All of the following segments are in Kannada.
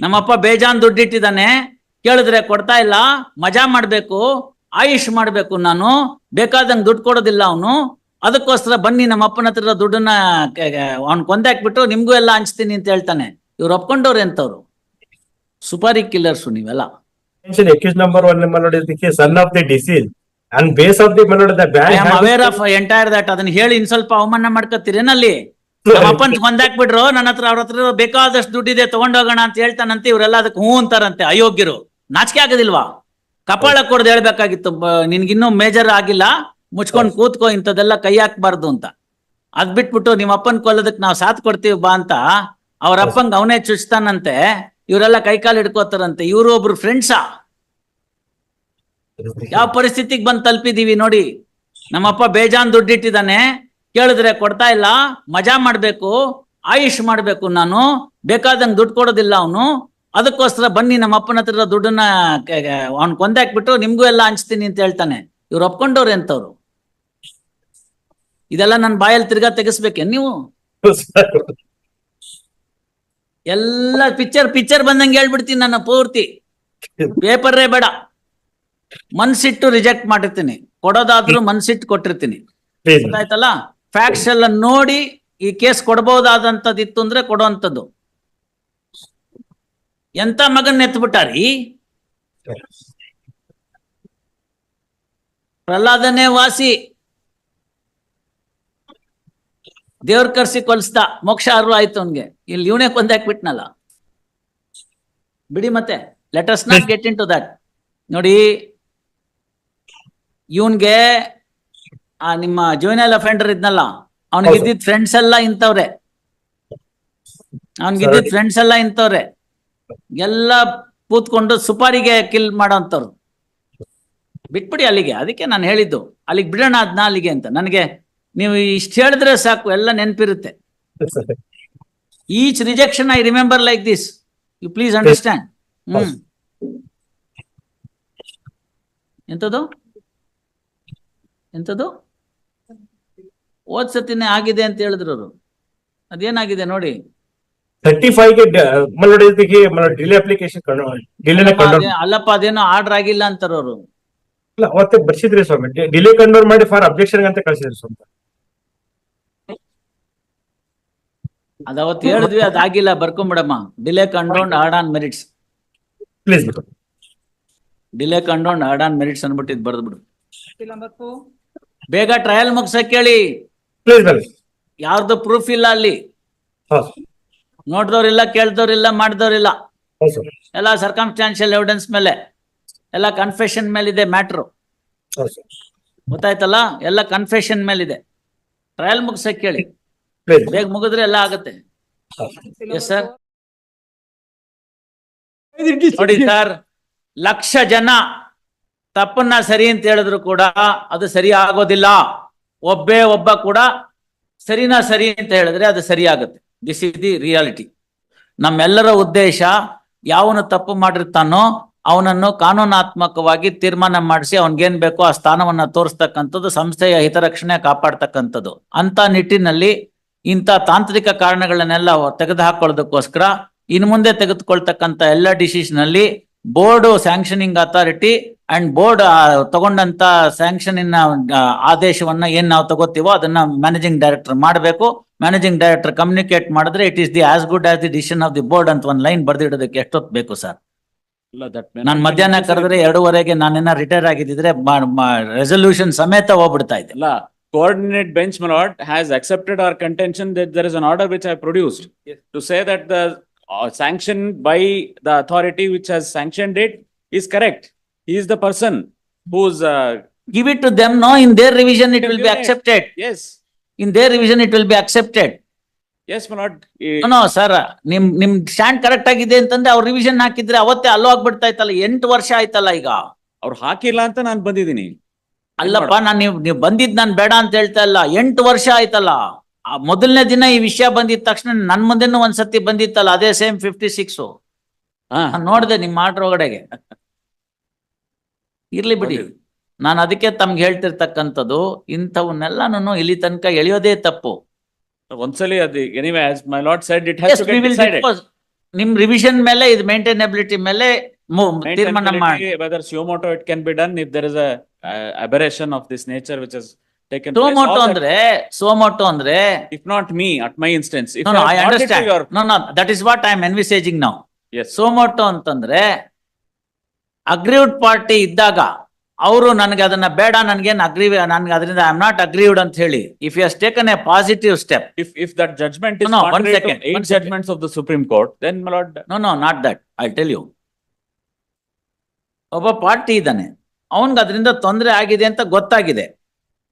ನಮ್ಮಪ್ಪ ಬೇಜಾನ್ ದುಡ್ಡಿಟ್ಟಿದ್ದಾನೆ. ಕೇಳಿದ್ರೆ ಕೊಡ್ತಾ ಇಲ್ಲ ಮಜಾ ಮಾಡ್ಬೇಕು ಆಯುಷ್ ಮಾಡ್ಬೇಕು ನಾನು ಬೇಕಾದಂಗೆ ದುಡ್ಡು ಕೊಡೋದಿಲ್ಲ ಅವನು. ಅದಕ್ಕೋಸ್ಕರ ಬನ್ನಿ ನಮ್ಮ ಅಪ್ಪನ ಹತ್ರ ದುಡ್ಡನ್ನ ಅವ್ನ್ ಕೊಂದಾಕ್ಬಿಟ್ಟು ನಿಮ್ಗೂ ಎಲ್ಲ ಹಂಚ್ತೀನಿ ಅಂತ ಹೇಳ್ತಾನೆ. ಇವ್ರು ಒಪ್ಕೊಂಡವ್ರು ಎಂತವ್ರು ಸುಪಾರಿ ಕಿಲ್ಲರ್ಸು ನೀವೆಲ್ಲ. Accused number one melody is the son of the deceased. And base of the melody, the eye bank. Am has- aware of entire that ಅದನ್ನ ಹೇಳಿ ಇನ್ ಸ್ವಲ್ಪ ಅವಮಾನ ಮಾಡ್ಕೊತೀರೇನಲ್ಲಿ ನಮ್ಮ ಅಪ್ಪನ್ ಕೊಂದಾಕ್ಬಿಟ್ರು ನನ್ನ ಹತ್ರ ಅವ್ರ ಹತ್ರ ಬೇಕಾದಷ್ಟು ದುಡ್ಡಿದೆ ತಗೊಂಡೋಗೋಣ ಅಂತ ಹೇಳ್ತಾನಂತೆ ಇವರೆಲ್ಲ ಅದಕ್ಕೆ ಹ್ಞೂ ಅಂತಾರಂತೆ ಅಯೋಗ್ಯರು. ನಾಚಿಕೆ ಆಗೋದಿಲ್ವಾ? ಕಪಾಳ ಕೊಡ್ದು ಹೇಳ್ಬೇಕಾಗಿತ್ತು ನಿನ್ಗಿನ್ನೂ ಮೇಜರ್ ಆಗಿಲ್ಲ ಮುಚ್ಕೊಂಡ್ ಕೂತ್ಕೋ ಇಂಥದ್ದೆಲ್ಲ ಕೈ ಹಾಕ್ಬಾರ್ದು ಅಂತ. ಅದ್ ಬಿಟ್ಬಿಟ್ಟು ನಿಮ್ಮ ಅಪ್ಪನ್ ಕೊಲ್ಲದಕ್ ನಾವು ಸಾಥ್ ಕೊಡ್ತೀವಿ ಬಾ ಅಂತ ಅವ್ರ ಅಪ್ಪಂಗ್ ಅವನೇ ಚುಚ್ತಾನಂತೆ ಇವರೆಲ್ಲ ಕೈಕಾಲು ಹಿಡ್ಕೋತಾರಂತೆ ಇವರು ಒಬ್ರು ಫ್ರೆಂಡ್ಸಾ ಯಾವ ಪರಿಸ್ಥಿತಿಗೆ ಬಂದ್ ತಲುಪಿದೀವಿ ನೋಡಿ. ನಮ್ಮಪ್ಪ ಬೇಜಾನ್ ದುಡ್ಡಿಟ್ಟಿದ್ದಾನೆ ಕೇಳಿದ್ರೆ ಕೊಡ್ತಾ ಇಲ್ಲ ಮಜಾ ಮಾಡ್ಬೇಕು ಆಯುಷ್ ಮಾಡ್ಬೇಕು ನಾನು ಬೇಕಾದಂಗ್ ದುಡ್ಡು ಕೊಡೋದಿಲ್ಲ ಅವನು ಅದಕ್ಕೋಸ್ಕರ ಬನ್ನಿ ನಮ್ಮ ಅಪ್ಪನ ಹತ್ರ ದುಡ್ಡನ್ನ ಅವ್ನ್ ಕೊಂದಾಕ್ಬಿಟ್ಟು ನಿಮ್ಗೂ ಎಲ್ಲ ಹಂಚ್ತೀನಿ ಅಂತ ಹೇಳ್ತಾನೆ. ಇವ್ರು ಒಪ್ಕೊಂಡವ್ರೆ ಎಂತವ್ರು? ಇದೆಲ್ಲ ನನ್ನ ಬಾಯಲ್ಲಿ ತಿರ್ಗಾ ತೆಗಿಸ್ಬೇಕೆ ನೀವು? ಎಲ್ಲ ಪಿಕ್ಚರ್ ಪಿಕ್ಚರ್ ಬಂದಂಗೆ ಹೇಳ್ಬಿಡ್ತೀನಿ ನನ್ನ ಪೂರ್ತಿ. ಪೇಪರೇ ಬೇಡ. ಮನ್ಸಿಟ್ಟು ರಿಜೆಕ್ಟ್ ಮಾಡಿರ್ತೀನಿ. ಕೊಡೋದಾದ್ರೂ ಮನ್ಸಿಟ್ಟು ಕೊಟ್ಟಿರ್ತೀನಿ. ಗೊತ್ತಾಯ್ತಲ್ಲ? ಫ್ಯಾಕ್ಟ್ಸ್ ಎಲ್ಲ ನೋಡಿ ಈ ಕೇಸ್ ಕೊಡಬಹುದಾದಂತದಿತ್ತು ಅಂದ್ರೆ ಕೊಡುವಂಥದ್ದು. ಎಂತ ಮಗನ್ ಎತ್ಬಿಟ್ಟಾರಿ? ಪ್ರಹ್ಲಾದನೇ ವಾಸಿ. ದೇವ್ರ ಕರ್ಸಿ ಕೊಲ್ಸ್ದ. ಮೋಕ್ಷ ಅರ್ವ ಆಯ್ತು ಅವನ್ಗೆ. ಇಲ್ಲಿ ಇವನೇ ಕೊಂದಾಕ್ಬಿಟ್ನಲ್ಲ ಬಿಡಿ ಮತ್ತೆ. Letters not get in that ನೋಡಿ, ಇವನ್ಗೆ ಆ ನಿಮ್ಮ ಜೂನಿಯಲ್ ಅಫೆಂಡರ್ ಇದ್ನಲ್ಲ ಅವ್ನಿಗೆ. ಇದ್ದಿದ್ ಫ್ರೆಂಡ್ಸ್ ಎಲ್ಲ ಇಂಥವ್ರೆ. ಅವ್ನಿಗೆ ಇದ್ದಿದ್ ಫ್ರೆಂಡ್ಸ್ ಎಲ್ಲ ಇಂಥವ್ರೆ. ಎಲ್ಲ ಕೂತ್ಕೊಂಡು ಸುಪಾರಿಗೆ ಕಿಲ್ ಮಾಡೋಂಥವ್ರು. ಬಿಟ್ಬಿಡಿ ಅಲ್ಲಿಗೆ ಅದಕ್ಕೆ ನಾನು ಹೇಳಿದ್ದು. ಅಲ್ಲಿಗೆ ಬಿಡೋಣ ಅದ್ನ ಅಲ್ಲಿಗೆ ಅಂತ. ನನಗೆ ನೀವು ಇಷ್ಟು ಹೇಳಿದ್ರೆ ಸಾಕು ಎಲ್ಲ ನೆನಪಿರುತ್ತೆ. Each rejection I remember like this you please understand hmm. ಎಂತದು? ಎಂತದು? ಹೋದ್ ಸತಿನೇ ಆಗಿದೆ ಅಂತ ಹೇಳಿದ್ರು ಅವರು. ಅದೇನಾಗಿದೆ ನೋಡಿ. ತರ್ಟಿ ಫೈವ್ ಡಿಲೇ ಅದೇ- ಅಲ್ಲಪ್ಪ ಅದೇನೋ ಆರ್ಡರ್ ಆಗಿಲ್ಲ ಅಂತಾರ ಅವರು. ಇಲ್ಲ ಅವತ್ತೆ ಬರ್ಸಿದ್ರಿ ಸ್ವಾಮಿ. ಡಿಲೇ ಕನ್ವರ್ ಮಾಡಿ ಫಾರ್ ಅಬ್ಜೆಕ್ಷನ್ ಅಂತ ಕಳ್ಸಿದ್ರಿ ಸ್ವಾಮಿ. ಅದಾವತ್ತು ಹೇಳಿದ್ವಿ ಅದಾಗಿಲ್ಲ ಬರ್ಕೊಂಬಿಡಮ್ಮ. Delay condoned heard on merits please delay condoned heard on merits ಅನ್ಬಿಟ್ಟಿದ್ ಬರ್ದ್ಬಿಡು. ಬೇಗ ಟ್ರಯಲ್ ಮುಗಿಸ ಹೇಳಿ ಪ್ಲೀಸ್ ಬನ್ನಿ ಯಾರ್ದು ಪ್ರೂಫ್ ಇಲ್ಲ ಅಲ್ಲಿ? ನೋಡಿದವ್ರಿಲ್ಲ ಕೇಳ್ದವ್ರಿಲ್ಲ ಮಾಡಿದವ್ರಿಲ್ಲ. ಎಲ್ಲ ಸರ್ಕಮ್ಸ್ಟಾನ್ಶಿಯಲ್ ಎವಿಡೆನ್ಸ್ ಮೇಲೆ ಎಲ್ಲ ಕನ್ಫೆಷನ್ ಮೇಲಿದೆ ಮ್ಯಾಟ್ರು ಗೊತ್ತಾಯ್ತಲ್ಲ? ಎಲ್ಲ ಕನ್ಫೆಷನ್ ಮೇಲಿದೆ. ಟ್ರಯಲ್ ಮುಗಿಸಕ್ ಕೇಳಿ. ಬೇಗ ಮುಗಿದ್ರೆ ಎಲ್ಲ ಆಗುತ್ತೆ. ಎಸ್ ಸರ್ ನೋಡಿ ಸರ್ ಲಕ್ಷ ಜನ ತಪ್ಪನ್ನ ಸರಿ ಅಂತ ಹೇಳಿದ್ರು ಕೂಡ ಅದು ಸರಿ ಆಗೋದಿಲ್ಲ. ಒಬ್ಬೇ ಒಬ್ಬ ಕೂಡ ಸರಿನಾ ಸರಿ ಅಂತ ಹೇಳಿದ್ರೆ ಅದು ಸರಿಯಾಗುತ್ತೆ ದಿಸ್ ಇಸ್ ದಿ ರಿಯಾಲಿಟಿ ನಮ್ಮೆಲ್ಲರ ಉದ್ದೇಶ ಯಾವನು ತಪ್ಪು ಮಾಡಿರ್ತಾನೋ ಅವನನ್ನು ಕಾನೂನಾತ್ಮಕವಾಗಿ ತೀರ್ಮಾನ ಮಾಡಿಸಿ ಅವನ್ಗೇನ್ ಬೇಕೋ ಆ ಸ್ಥಾನವನ್ನ ತೋರಿಸ್ತಕ್ಕಂಥದ್ದು, ಸಂಸ್ಥೆಯ ಹಿತರಕ್ಷಣೆ ಕಾಪಾಡ್ತಕ್ಕಂಥದ್ದು. ಅಂತ ನಿಟ್ಟಿನಲ್ಲಿ ಇಂಥ ತಾಂತ್ರಿಕ ಕಾರಣಗಳನ್ನೆಲ್ಲ ತೆಗೆದುಹಾಕೊಳ್ಳೋದಕ್ಕೋಸ್ಕರ ಇನ್ನು ಮುಂದೆ ತೆಗೆದುಕೊಳ್ತಕ್ಕಂಥ ಎಲ್ಲ ಡಿಸಿಷನ್ ಅಲ್ಲಿ board sanctioning authority and board ತಗೊಂಡಂತ ಸ್ಯಾಂಕ್ಷನಿನ ಆದೇಶವನ್ನ ಏನ್ ನಾವು ತಗೋತೀವೋ ಅದನ್ನ ಮ್ಯಾನೇಜಿಂಗ್ ಡೈರೆಕ್ಟರ್ ಮಾಡಬೇಕು ಮ್ಯಾನೇಜಿಂಗ್ ಡೈರೆಕ್ಟರ್ ಕಮ್ಯುನಿಕೇಟ್ ಮಾಡಿದ್ರೆ it is the as good as the decision of the board ಅಂತ ಒಂದು ಲೈನ್ ಬರೆದಿಡೋದಕ್ಕೆ ಎಷ್ಟೊತ್ತು ಬೇಕು ಸರ್ ನಾನು ಮಧ್ಯಾಹ್ನ. ಕರೆದ್ರೆ ಎರಡೂವರೆಗೆ ನಾನೇನ ರಿಟೈರ್ ಆಗಿದ್ದಿದ್ರೆ ರೆಸೊಲ್ಯೂಷನ್ ಸಮೇತ ಹೋಗ್ಬಿಡ್ತಾ ಇದೆ ಇಲ್ಲ coordinate bench has lord has accepted our contention that there is an order which I produced to say that the uh, sanction by the authority which has sanctioned it is correct. Is the person who's uh, give it to them no in there revision it can will give be accepted yes, in there revision it will be accepted yes my lord. Eh, no sir ನಿಮ್ ನಿಮ್ ಸ್ಟ್ಯಾಂಡ್ ಕರೆಕ್ಟ್ ಆಗಿದೆ ಅಂತಂದ್ರೆ ಅವ್ರ ರಿವಿಷನ್ ಹಾಕಿದ್ರೆ ಅವತ್ತೇ ಅಲ್ಲೋ ಆಗ್ಬಿಡ್ತಾ ಇತ್ತಲ್ಲ ಎಂಟು ವರ್ಷ ಆಯ್ತಲ್ಲ ಈಗ. ಅವ್ರು ಹಾಕಿಲ್ಲ ಅಂತ ನಾನು ಬಂದಿದ್ದೀನಿ. ಅಲ್ಲಪ್ಪ ನಾನ್ ನೀವು ನೀವು ಬಂದಿದ್ ನಾನ್ ಬೇಡ ಅಂತ ಹೇಳ್ತಾ ಇಲ್ಲ ಎಂಟು ವರ್ಷ ಆಯ್ತಲ್ಲ. ಆ ಮೊದಲನೇ ದಿನ ಈ ವಿಷಯ ಬಂದಿದ ತಕ್ಷಣ ನನ್ ಮುಂದೆನೂ ಒಂದ್ಸತಿ ಬಂದಿತ್ತಲ್ಲ ಅದೇ ಸೇಮ್ ಫಿಫ್ಟಿ ಸಿಕ್ಸ್ ಹಾ, ನೋಡಿದೆ ನಿಮ್ ಆರ್ಡರ್ ಒಳಗಡೆಗೆ. ಇರ್ಲಿ ಬಿಡಿ. ನಾನು ಅದಕ್ಕೆ ತಮ್ಗೆ ಹೇಳ್ತಿರ್ತಕ್ಕಂಥದ್ದು ಇಂಥವನ್ನೆಲ್ಲಾನು ಇಲ್ಲಿ ತನಕ ಎಳೆಯೋದೇ ತಪ್ಪು ಒಂದ್ಸಲಿ ಅದು as my lord decided. dispose. ನಿಮ್ ರಿವಿಷನ್ ಮೇಲೆ ಇದು ಮೇಂಟೈನಬಿಲಿಟಿ ಮೇಲೆ ತೀರ್ಮಾನ ಮಾಡಿ Whether suo moto it can be done if there is a uh, aberration of this nature which has taken. ಅಂದ್ರೆ ಸೋಮೋಟೋ ಅಂದ್ರೆ If not me, at my instance, if no I your, that is what I am envisaging ನಾವು yes, ಸೋಮೋಟೋ ಅಂತಂದ್ರೆ ಅಗ್ರೀವ್ಡ್ ಪಾರ್ಟಿ ಇದ್ದಾಗ ಅವರು ನನಗೆ ಅದನ್ನ ಬೇಡ ನನ್ಗೇನ್ ಅಗ್ರಿ ನನ್ಗೆ ಅದರಿಂದ ಐ ಆಮ್ ನಾಟ್ ಅಗ್ರೀವ್ಡ್ ಅಂತ ಹೇಳಿ if you taken a positive step if if that judgment is No, second one contrary of second, supreme eight then judgments of the Supreme Court, then my lord, no no not that I tell you ಒಬ್ಬ ಪಾರ್ಟಿ ಇದ್ದಾನೆ ಅವನ್ಗೆ ಅದರಿಂದ ತೊಂದರೆ ಆಗಿದೆ ಅಂತ ಗೊತ್ತಾಗಿದೆ.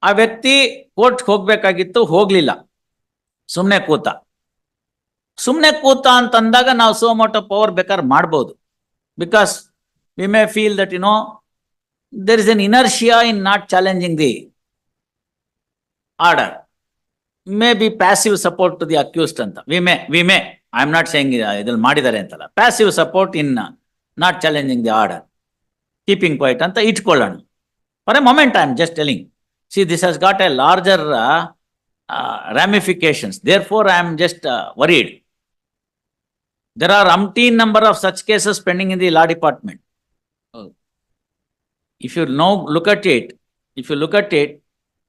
ಆ ವ್ಯಕ್ತಿ ಕೋರ್ಟ್ ಹೋಗ್ಬೇಕಾಗಿತ್ತು ಹೋಗ್ಲಿಲ್ಲ. ಸುಮ್ನೆ ಕೂತ. ಸುಮ್ನೆ ಕೂತ ಅಂತಂದಾಗ ನಾವು ಸೋಮೋಟೋ ಪವರ್ ಬೇಕಾದ್ರೆ ಮಾಡ್ಬೋದು. Because We may feel that you know there is an inertia in not challenging the order may be passive support to the accused ಅಂತ we may we may I am not saying ಇದ್ರಲ್ಲಿ ಮಾಡಿದ್ದಾರೆ ಅಂತಲ್ಲ passive support in not challenging the order keeping quiet ಅಂತ ಇಟ್ಕೊಳ್ಳೋಣ for a moment I am just telling see this has got a larger ramifications. Therefore, I am just uh, worried. There are umpteen number of such cases pending in the law department. If you now look at it, if you look at it,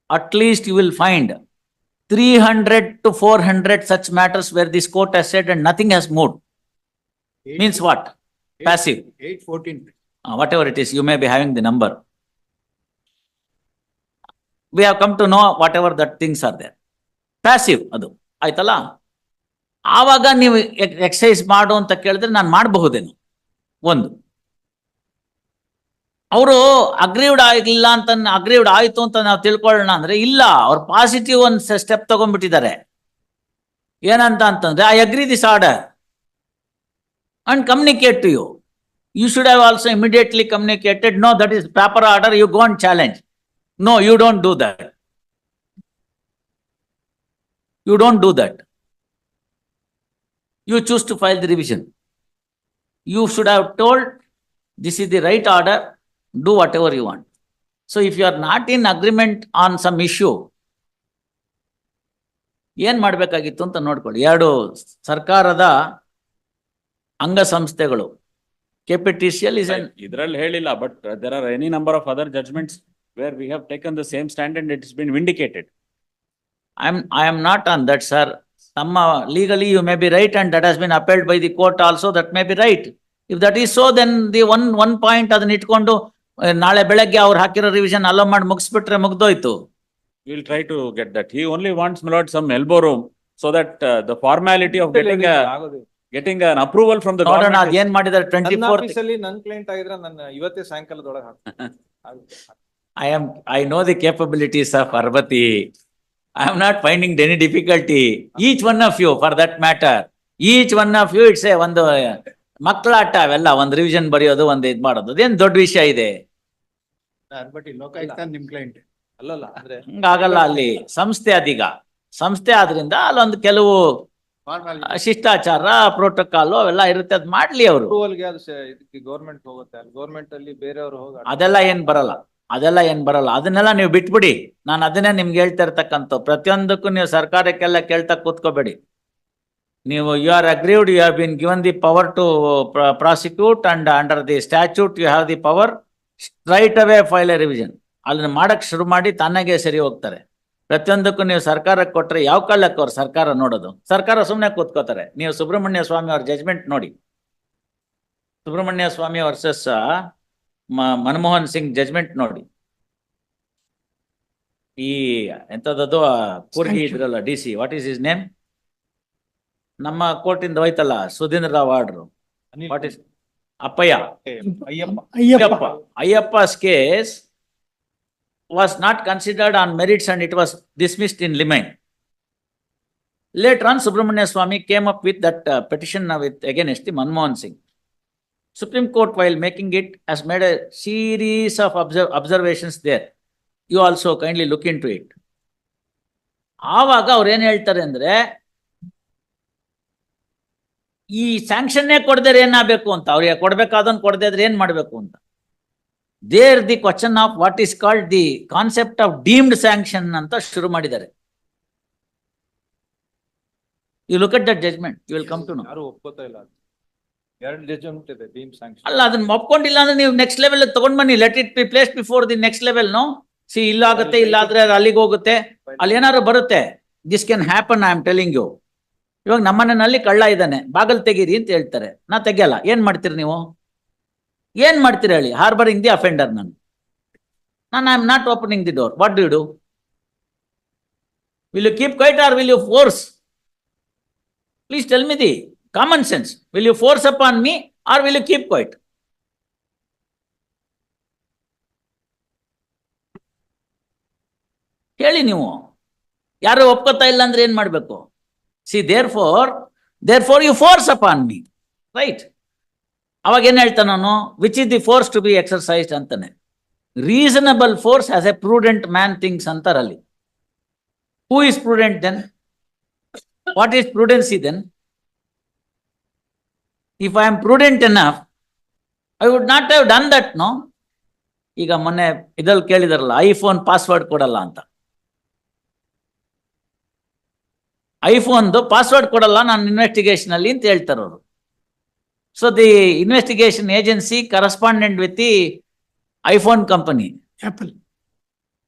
at least you will find three hundred to four hundred such matters where this court has said and nothing has moved. Means what? Passive. Eight fourteen. Uh, whatever it is, you may be having the number. We have come to know whatever that things are there. Passive ಅದು ಆಯ್ತಲ್ಲ ಆವಾಗ ನೀವು ಎಕ್ಸಸೈಸ್ ಮಾಡು ಅಂತ ಕೇಳಿದ್ರೆ ನಾನು ಮಾಡಬಹುದೇನು ಒಂದು ಅವರು ಅಗ್ರೀವ್ಡ್ ಆಗಿಲ್ಲ ಅಂತ ಅಗ್ರೀವ್ಡ್ ಆಯ್ತು ಅಂತ ನಾವು ತಿಳ್ಕೊಳ್ಳೋಣ ಅಂದ್ರೆ ಇಲ್ಲ ಅವ್ರು ಪಾಸಿಟಿವ್ ಒಂದು ಸ್ಟೆಪ್ ತಗೊಂಡ್ಬಿಟ್ಟಿದ್ದಾರೆ ಏನಂತ ಅಂತಂದ್ರೆ I agree this order and communicate to you you should have also immediately communicated no that is proper order you go challenge. No, you don't do that. You don't do that. You choose to file the revision. You should have told, this is the right order, do whatever you want. So if you are not in agreement on some issue, ಏನ್ ಮಾಡ್ಬೇಕಾಗಿತ್ತು ಅಂತ ನೋಡ್ಕೊಳ್ಳಿ ಎರಡು ಸರ್ಕಾರದ ಅಂಗಸಂಸ್ಥೆಗಳು ಕೆಪಿಟಿಸಿಯಲ್ ಇಸ್ ಅನ್ ಇದ್ರಲ್ಲಿ ಹೇಳಿಲ್ಲ, but uh, there are any number of other judgments where we have taken the same stand and it has been vindicated. I am, I am not on that, sir. Some uh, legally you may be right and that has been upheld by the court also, that may be right. If that is so, then the one, one point ಅದನ್ನ ಇಟ್ಕೊಂಡು ಆ, ನಾಳೆ ಬೆಳಗ್ಗೆ ಅವ್ರು ಹಾಕಿರೋ ರಿವಿಷನ್ ಅಲೋ ಮಾಡಿ ಮುಗಿಸ್ಬಿಟ್ರೆ ಮುಗ್ದೋಯ್ತು. Will try to get that he only wants my lord some elbow room so that the formality of getting getting an approval from the ನೋಡೋಣ ಅದೇನ್ ಮಾಡಿದಾರೆ ಟ್ವೆಂಟಿ ಫೋರ್ ಅಲ್ಲಿ ನನ್ ಕ್ಲೈಂಟ್ ಆಗಿದ್ರೆ ನನ್ನ ಇವತ್ತೇ ಸಾಯಂಕಾಲದೊಳಗೆ I am I know the capabilities of ಅರ್ಬತಿ I am not finding any difficulty each one of you for that matter each one of you it's ಒಂದು ಮಕ್ಕಳ ಆಟ ಅವೆಲ್ಲ ಒಂದು ರಿವಿಷನ್ ಬರೆಯೋದು ಒಂದು ಇದ್ ಮಾಡೋದು. ಅದೇನು ದೊಡ್ಡ ವಿಷಯ ಇದೆ? ಬಟ್ ಈ ಲೋಕಾಯುಕ್ತ ನಿಮ್ ಕ್ಲೈಂಟ್ ಅಲ್ಲಲ್ಲ ಅಂದ್ರೆ ಹಂಗಾಗಲ್ಲ ಅಲ್ಲಿ ಸಂಸ್ಥೆ ಅದೀಗ. ಸಂಸ್ಥೆ ಆದ್ರಿಂದ ಅಲ್ಲೊಂದು ಕೆಲವು ಆ, ಶಿಷ್ಟಾಚಾರ ಪ್ರೋಟೋಕಾಲ್ ಅವೆಲ್ಲ ಇರುತ್ತೆ ಅದ್ ಮಾಡ್ಲಿ ಅವರು. ಅಪ್ರೂವಲ್ಗೆ ಅದು ಸ- ಇದಕ್ಕೆ ಗೌರ್ಮೆಂಟ್ ಹೋಗುತ್ತೆ. ಅಲ್ಲಿ ಗೌರ್ಮೆಂಟ್ ಅಲ್ಲಿ ಬೇರೆಯವರು ಹೋಗಿ ಅದೆಲ್ಲ ಏನ್ ಬರಲ್ಲ. ಅದೆಲ್ಲ ಏನ್ ಬರಲ್ಲ. ಅದನ್ನೆಲ್ಲ ನೀವು ಬಿಟ್ಬಿಡಿ. ನಾನು ಅದನ್ನೇ ನಿಮ್ಗೆ ಹೇಳ್ತಾ ಇರ್ತಕ್ಕಂಥ ಪ್ರತಿಯೊಂದಕ್ಕೂ ನೀವು ಸರ್ಕಾರಕ್ಕೆಲ್ಲ ಕೇಳ್ತಾ ಕೂತ್ಕೋಬೇಡಿ. ನೀವು you are aggrieved you have been given the power to prosecute and under the statute you have the power straight away file a revision ಅದನ್ನ ಮಾಡಕ್ ಶುರು ಮಾಡಿ ತಾನಾಗೆ ಸರಿ ಹೋಗ್ತಾರೆ. ಪ್ರತಿಯೊಂದಕ್ಕೂ ನೀವು ಸರ್ಕಾರಕ್ಕೆ ಕೊಟ್ರೆ ಯಾವ ಕಾಲಕ್ಕೆ ಅವ್ರು ಸರ್ಕಾರ ನೋಡೋದು. ಸರ್ಕಾರ ಸುಮ್ಮನೆ ಕೂತ್ಕೋತಾರೆ. ನೀವು ಸುಬ್ರಹ್ಮಣ್ಯ ಸ್ವಾಮಿ ಅವ್ರ ಜಜ್ಮೆಂಟ್ ನೋಡಿ. ಸುಬ್ರಹ್ಮಣ್ಯ ಸ್ವಾಮಿ ವರ್ಸಸ್ ಮನಮೋಹನ್ ಸಿಂಗ್ ಜಜ್ಮೆಂಟ್ ನೋಡಿ. ಈ ಎಂತದದು ಆ ಕೂರ್ಗಿ ಇದ್ರಲ್ಲ D C what is is name ನಮ್ಮ ಕೋರ್ಟಿಂದ ಇಂದ ಹೋಯ್ತಲ್ಲ Sudhindra Rao order. What is Appayya Ayyappa Ayyappa ಅಯ್ಯಪ್ಪ's case was not considered on merits and it was dismissed in limine. Later on, Subramania Swami came up with that uh, petition uh, with against the Manmohan Singh. Supreme Court, while making it, has made a series of observ- observations there. You also kindly look into it. ಆವಾಗ ಅವ್ರು ಏನ್ ಹೇಳ್ತಾರೆ ಅಂದ್ರೆ ಈ ಸ್ಯಾಂಕ್ಷನ್ನೇ ಕೊಡದ್ರೆ ಏನಾಗಬೇಕು ಅಂತ? ಅವ್ರಿಗೆ ಕೊಡ್ಬೇಕಾದನ್ ಕೊಡದೇ ಇದ್ರೆ ಏನ್ ಮಾಡ್ಬೇಕು ಅಂತ? There the question of what is called the concept of deemed sanction ಅಂತ ಶುರು ಮಾಡಿದ್ದಾರೆ. You look at that judgment you will come to know ಯಾರು ಒಪ್ಕೋತಾ ಇಲ್ಲ? ಎರಡು ಲೆಜೆಂಟ್ ಇದೆ ಡೀಮ್ ಸ್ಯಾಂಕ್ಷನ್ ಅಲ್ಲ ಅದನ್ನ ಒಪ್ಕೊಂಡಿಲ್ಲ ಅಂದ್ರೆ ನೀವು ನೆಕ್ಸ್ಟ್ ಲೆವೆಲ್ ತಗೊಂಡ್ ಬನ್ನಿ. Let it be place before the next level no see ಇಲ್ಲ ಆಗುತ್ತೆ ಇಲ್ಲ ಆದ್ರೆ ಅದು ಅಲ್ಲಿಗೆ ಹೋಗುತ್ತೆ. ಅಲ್ಲಿ ಏನಾದ್ರು ಬರುತ್ತೆ? This can happen I am telling you ಇವಾಗ ನಮ್ಮನೆಯಲ್ಲಿ ಕಳ್ಳ ಇದ್ದಾನೆ, ಬಾಗಲ್ ತೆಗೀರಿ ಅಂತ ಹೇಳ್ತಾರೆ. ನಾ ತೆಗಿಯಲ್ಲ, ಏನ್ ಮಾಡ್ತೀರಿ ನೀವು? ಏನ್ ಮಾಡ್ತೀರಿ ಹೇಳಿ? ಹಾರ್ಬರಿಂಗ್ ದಿ ಅಫೆಂಡರ್ ನಾನು. ನಾನ್ I am not opening the door what do do will you keep quiet or will you force please tell me the common sense will you force up on me or will you keep quiet ಹೇಳಿ ನೀವು. ಯಾರು ಒಪ್ಕೋತಾ ಇಲ್ಲ ಅಂದ್ರೆ ಏನ್ ಮಾಡ್ಬೇಕು? See therefore therefore you force up on me right ಅವಾಗ ಏನ್ ಹೇಳ್ತಾನೆ ನಾನು? Which is the force to be exercised ಅಂತಾನೆ. Reasonable force as a prudent man things ಅಂತಾರಲ್ಲಿ. Who is prudent then what is prudency then if I am prudent enough I would not have done that no ಈಗ ಮೊನ್ನೆ ಇದ್ರಲ್ಲಿ ಕೇಳಿದಾರಲ್ಲ ಐಫೋನ್ ಪಾಸ್ವರ್ಡ್ ಕೊಡಲ್ಲ ಅಂತ. ಐಫೋನ್ದು ಪಾಸ್ವರ್ಡ್ ಕೊಡಲ್ಲ ನಾನು ಇನ್ವೆಸ್ಟಿಗೇಷನ್ ಅಲ್ಲಿ ಅಂತ ಹೇಳ್ತಾರೆ ಅವರು so the investigation agency correspondent with the iPhone company Apple.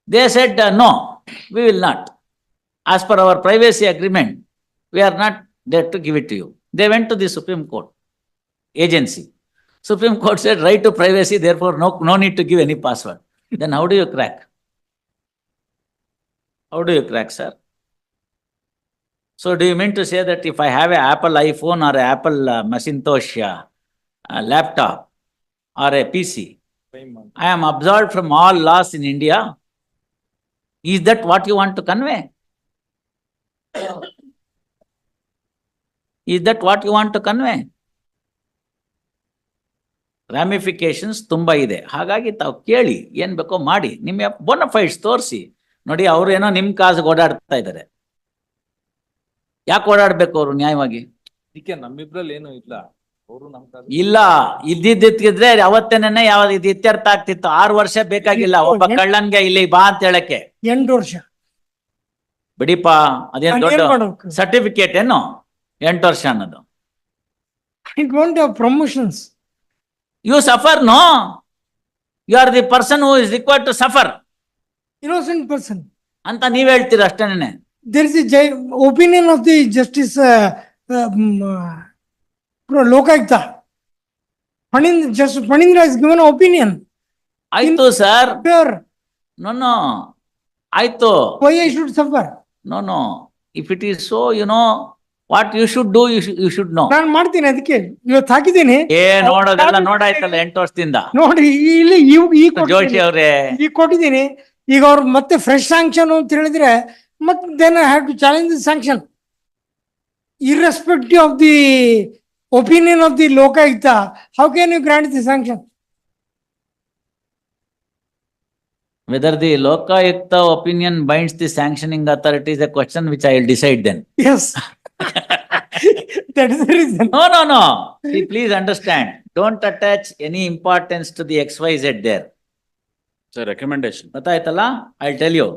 They said, uh, no, we will not. As per our privacy agreement, we are not there to give it to you. They went to the Supreme Court agency. Supreme Court said, right to privacy, therefore no, no need to give any password. Then how do you crack? How do you crack, sir? So do you mean to say that if I have an Apple iPhone or an Apple uh, Macintosh uh, uh, laptop or a PC, I am absolved from all laws in India. Is that what you want to convey? Is that what you want to convey? Ramifications ತುಂಬ ಇದೆ ಹಾಗಾಗಿ ತಾವು ಕೇಳಿ ಏನ್ ಬೇಕೋ ಮಾಡಿ ನಿಮ್ಮ ಬೋನಫೈಡ್ಸ್ ತೋರಿಸಿ ನೋಡಿ ಅವ್ರು ಏನೋ ನಿಮ್ ಕಾಸಿಗೆ ಓಡಾಡ್ತಾ ಇದ್ದಾರೆ ಯಾಕೆ ಓಡಾಡ್ಬೇಕು ಅವರು ನ್ಯಾಯವಾಗಿ? ನಮ್ಮಿಬ್ರಲ್ಲಿ ಏನು ಇಲ್ಲ. ಅವರು ನಮ್ ಕಾಲ ಇಲ್ಲ. ಇದ್ದಿದ್ದಿದ್ರೆ ಅವತ್ತೇನೆ ಯಾವ ಇದು ಇತ್ಯರ್ಥ ಆಗ್ತಿತ್ತು. ಆರು ವರ್ಷ ಬೇಕಾಗಿಲ್ಲ. ಒಬ್ಬ ಕಳ್ಳನ್ಗೆ ಇಲ್ಲಿ ಬಾ ಅಂತ ಹೇಳಕ್ಕೆ. ಎಂಟು ವರ್ಷ. ಬಿಡಿಪ ಅದೇನ್ ದೊಡ್ಡ ಮಾಡ್ಬೇಕು? ಸರ್ಟಿಫಿಕೇಟ್ ಏನು? ಎಂಟು ವರ್ಷ ಅನ್ನೋದು. Promotions you suffer no you are the person who is required to suffer innocent person ಅಂತ ನೀವ್ ಹೇಳ್ತೀರ ಅಷ್ಟೇನೆ there is a opinion of the justice uh, um, uh, pro- Lokayukta. Panindra, just Panindra has given opinion. ಆಯ್ತು ಸರ್ Sure, ನೋ ನೋ ಆಯ್ತು why I should suffer? No no if it is so you know what you should do you should know ನಾನು ಮಾಡ್ತೀನಿ ಅದಕ್ಕೆ. ಇವತ್ತು ಹಾಕಿದ್ದೀನಿ. ಏ ನೋಡೋದೆಲ್ಲ ನೋಡಾಯ್ತಲ್ಲ ಎಂಟು ವರ್ಷದಿಂದ. ನೋಡಿ ಇಲ್ಲಿ ಇವ್ ಈ ಜೋಶಿ ಕೊಟ್ಟಿದ್ದೀನಿ. ಅವ್ರೆ. ಈಗ ಕೊಟ್ಟಿದ್ದೀನಿ. ಈಗ ಅವ್ರು ಮತ್ತೆ ಫ್ರೆಶ್ ಸ್ಯಾಂಕ್ಷನ್ ಅಂತ ಹೇಳಿದ್ರೆ ಮತ್ತೆ then I have to challenge the sanction irrespective of the opinion of the Lokayukta how can you grant the sanction Whether the Lokayukta opinion binds the sanctioning authority is a question which I will decide then. Yes. That is the reason. No, no, no. See, please understand. Don't attach any importance to the XYZ there. It's a recommendation. ಗೊತ್ತಾಯ್ತಲ್ಲ I'll tell you.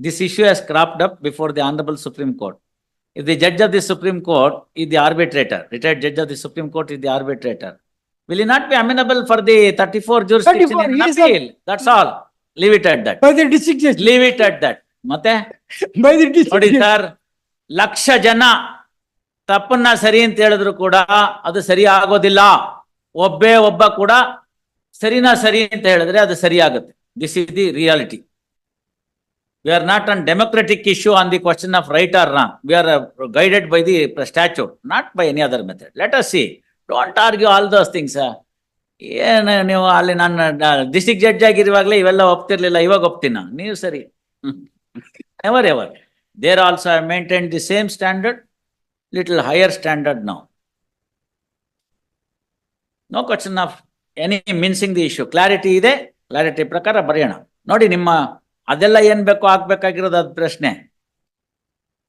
This issue has cropped up before the Honorable Supreme Court. If the judge of the Supreme Court is the arbitrator, retired judge of the Supreme Court is the arbitrator, will he not be amenable for the thirty-four jurisdiction 34, in he is a- appeal? That's all. Leave it at that. By the district judge, Leave it at that. ಮತ್ತೆ by the district ನೋಡಿ judge. ಸರ್ ಲಕ್ಷ ಜನ ತಪ್ಪನ್ನ ಸರಿ ಅಂತ ಹೇಳಿದ್ರು ಕೂಡ ಅದು ಸರಿ ಆಗೋದಿಲ್ಲ ಒಬ್ಬೇ ಒಬ್ಬ ಕೂಡ ಸರಿನಾ ಸರಿ ಅಂತ ಹೇಳಿದ್ರೆ ಅದು ಸರಿ ಆಗುತ್ತೆ this is the reality we are not on democratic issue on the question of right or wrong we are guided by the statute not by any other method let us see don't argue all those things ಏನು ನೀವು ಅಲ್ಲಿ ನಾನು ಡಿಸ್ಟಿಕ್ ಜಡ್ಜ್ ಆಗಿರುವಾಗಲೇ ಇವೆಲ್ಲ ಒಪ್ತಿರ್ಲಿಲ್ಲ, ಇವಾಗ ಒಪ್ತೀನ? ನೀವು ಸರಿ. Never ever there also I maintain the same standard little higher standard ನಾವು no question of any mincing the issue clarity ಇದೆ ಕ್ಲಾರಿಟಿ ಪ್ರಕಾರ ಬರೆಯೋಣ. ನೋಡಿ ನಿಮ್ಮ ಅದೆಲ್ಲ ಏನ್ ಬೇಕೋ ಆಗ್ಬೇಕಾಗಿರೋದು ಅದ್ ಪ್ರಶ್ನೆ.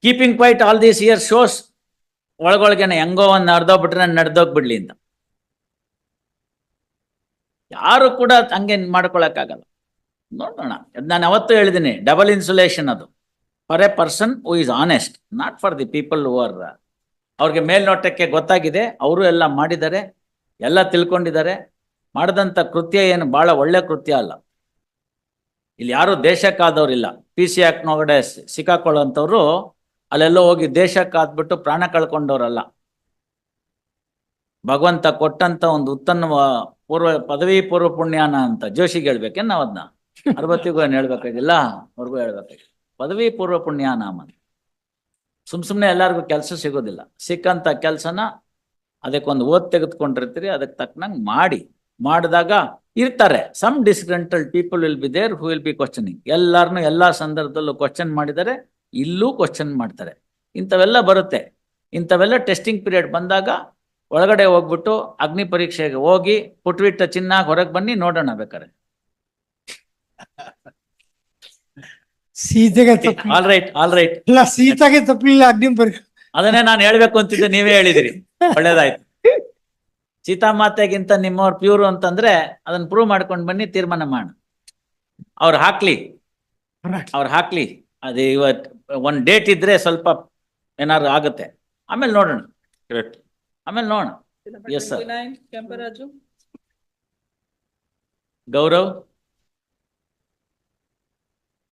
Keeping quiet all these year shows ಒಳಗೊಳಗೇನೆ ಹೆಂಗೋ ಒಂದು ನಡೆದೋಗ್ಬಿಟ್ರೆ ನಡೆದೋಗ್ಬಿಡ್ಲಿ ಅಂತ. ಯಾರು ಕೂಡ ಹಂಗೆ ಮಾಡ್ಕೊಳಕ್ಕಾಗಲ್ಲ. ನೋಡೋಣ ನಾನು ಅವತ್ತು ಹೇಳಿದ್ದೀನಿ ಡಬಲ್ ಇನ್ಸುಲೇಷನ್ ಅದು. For a person who is honest not for the people who are ಅವ್ರಿಗೆ ಮೇಲ್ನೋಟಕ್ಕೆ ಗೊತ್ತಾಗಿದೆ, ಅವರು ಎಲ್ಲ ಮಾಡಿದ್ದಾರೆ, ಎಲ್ಲ ತಿಳ್ಕೊಂಡಿದ್ದಾರೆ. ಮಾಡಿದಂಥ ಕೃತ್ಯ ಏನು ಭಾಳ ಒಳ್ಳೆ ಕೃತ್ಯ ಅಲ್ಲ. ಇಲ್ಲಿ ಯಾರು ದೇಶಕ್ಕಾದವ್ರಿಲ್ಲ. ಪಿ ಸಿ ಒಳಗಡೆ ಸಿಕ್ಕಾಕೊಳ್ಳೋಂಥವ್ರು ಅಲ್ಲೆಲ್ಲೋ ಹೋಗಿ ದೇಶಕ್ಕಾದ್ಬಿಟ್ಟು ಪ್ರಾಣ ಕಳ್ಕೊಂಡವ್ರಲ್ಲ. ಭಗವಂತ ಕೊಟ್ಟಂತ ಒಂದು ಉತ್ತಮ ಪೂರ್ವ, ಪದವಿ ಪೂರ್ವ ಪುಣ್ಯಾನ ಅಂತ ಜೋಶಿಗೆ ಹೇಳ್ಬೇಕೇನ್ ನಾವ್ ಅದನ್ನ ಅರವತ್ತಿಗೂ ಏನ್ ಹೇಳ್ಬೇಕಾಗಿಲ್ಲ? ಅವ್ರಿಗೂ ಹೇಳ್ಬೇಕಾಗಿಲ್ಲ. ಪದವಿ ಪೂರ್ವ ಪುಣ್ಯಾನ ಅಂತ. ಸುಮ್ ಸುಮ್ನೆ ಎಲ್ಲಾರ್ಗು ಕೆಲಸ ಸಿಗೋದಿಲ್ಲ. ಸಿಕ್ಕಂತ ಕೆಲ್ಸನ ಅದಕ್ಕೊಂದು ಓದ್ ತೆಗೆದುಕೊಂಡಿರ್ತೀರಿ ಅದಕ್ಕೆ ತಕ್ಕನಂಗೆ ಮಾಡಿ. ಮಾಡಿದಾಗ ಇರ್ತಾರೆ. Some disgruntled people will be there who will be questioning ಎಲ್ಲಾರನು ಎಲ್ಲಾ ಸಂದರ್ಭದಲ್ಲೂ ಕ್ವಶನ್ ಮಾಡಿದರೆ ಇಲ್ಲೂ ಕ್ವಶನ್ ಮಾಡ್ತಾರೆ. ಇಂಥವೆಲ್ಲ ಬರುತ್ತೆ. ಇಂಥವೆಲ್ಲ ಟೆಸ್ಟಿಂಗ್ ಪೀರಿಯಡ್ ಬಂದಾಗ ಒಳಗಡೆ ಹೋಗ್ಬಿಟ್ಟು ಅಗ್ನಿ ಪರೀಕ್ಷೆಗೆ ಹೋಗಿ ಪುಟ್ಬಿಟ್ಟ ಚಿನ್ನ ಹೊರಗೆ ಬನ್ನಿ ನೋಡೋಣ ಬೇಕಾರೆ ಸೀತೆಗೆ ಆಲ್ ರೈಟ್ ಆಲ್ ರೈಟ್ ಇಲ್ಲ ಸೀತೆಗೆ ತಪ್ಪಲಿಲ್ಲ ಅಗ್ನಿ ಪರೀಕ್ಷೆ. ಅದನ್ನೇ ನಾನು ಹೇಳ್ಬೇಕು ಅಂತಿದ್ದೆ ನೀವೇ ಹೇಳಿದಿರಿ. ಒಳ್ಳೇದಾಯ್ತು. ಸೀತಾಮಾತೆಗಿಂತ ನಿಮ್ಮವ್ರು ಪ್ಯೂರ್ ಅಂತಂದ್ರೆ ಅದನ್ನ ಪ್ರೂವ್ ಮಾಡ್ಕೊಂಡ್ ಬನ್ನಿ ತೀರ್ಮಾನ ಮಾಡ. ಅವ್ರು ಹಾಕ್ಲಿ. ಅವ್ರು ಹಾಕ್ಲಿ. ಅದು ಇವತ್ ಒಂದ್ ಡೇಟ್ ಇದ್ರೆ ಸ್ವಲ್ಪ ಏನಾದ್ರು ಆಗುತ್ತೆ. ಆಮೇಲೆ ನೋಡೋಣ. ಕರೆಕ್ಟ್ ಆಮೇಲೆ ನೋಡೋಣ. Yes sir Kemparaju. ಗೌರವ್?